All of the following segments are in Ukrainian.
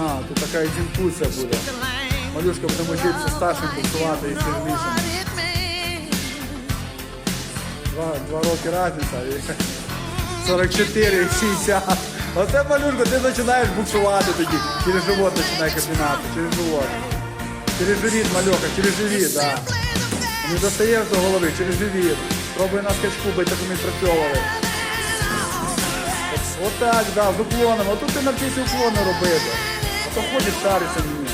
На, тут така інтуїція буде. Малюшка буде вчитися старшим танцювати і сильнішим. Два, два роки різниця. 44 і 60. Оце малюшка, ти починаєш буксувати тоді. Через живот починає кабінати, через живот. Через живіт, мальоха, через живіт, так. Да. Не достає до голови, через живіт. Пробуй на скачку бити, щоб ми відпрацьовували. Отак, да, з уклоном. Отут ти навчишся уклони робити. А то ходиш, шариться мені.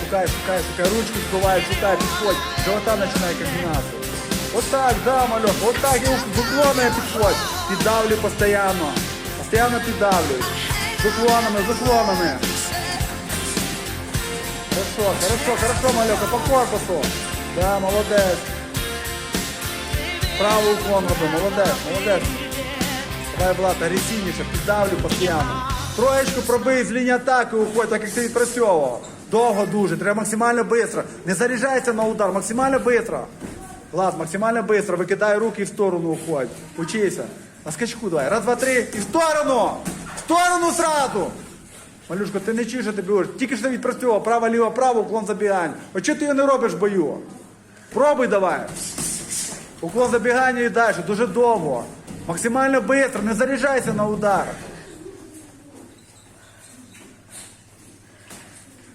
Шукай, шукай, шукай, ручку збивай, шукай, підходь. Живота починає комбінацію. Отак, да, мальок, отак і з уклонами підходь. Піддавлю постійно. Постійно піддавлюй. З уклонами, з уклонами. Хорошо, хорошо, хорошо, мальока, по корпусу. Да, молодець. Правий уклон роби, молодець, молодець. Давай, Влад, агресивніше, піддавлю постійно. Троєчку пробий з лінії атаки уходь, так як ти відпрацьовував. Довго дуже, треба максимально швидко. Не заряджайся на удар, максимально швидко. Влад, максимально швидко, викидай руки і в сторону уходь. Учися. На скачку давай. Раз, два, три. І в сторону! В сторону сразу! Малюшко, ти не чуєш, що ти говориш. Тільки що відпрацьовував, право, ліво, право, уклон забігань. А чого ти його не робиш в бою? Пробуй давай. Уклон забігання і далі, дуже довго. Максимально швидко, не заряджайся на удар.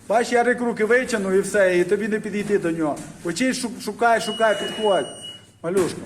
Бач, я рік руки витягну і все, і тобі не підійти до нього. Очі шукай, шукай, підходь. Малюшка.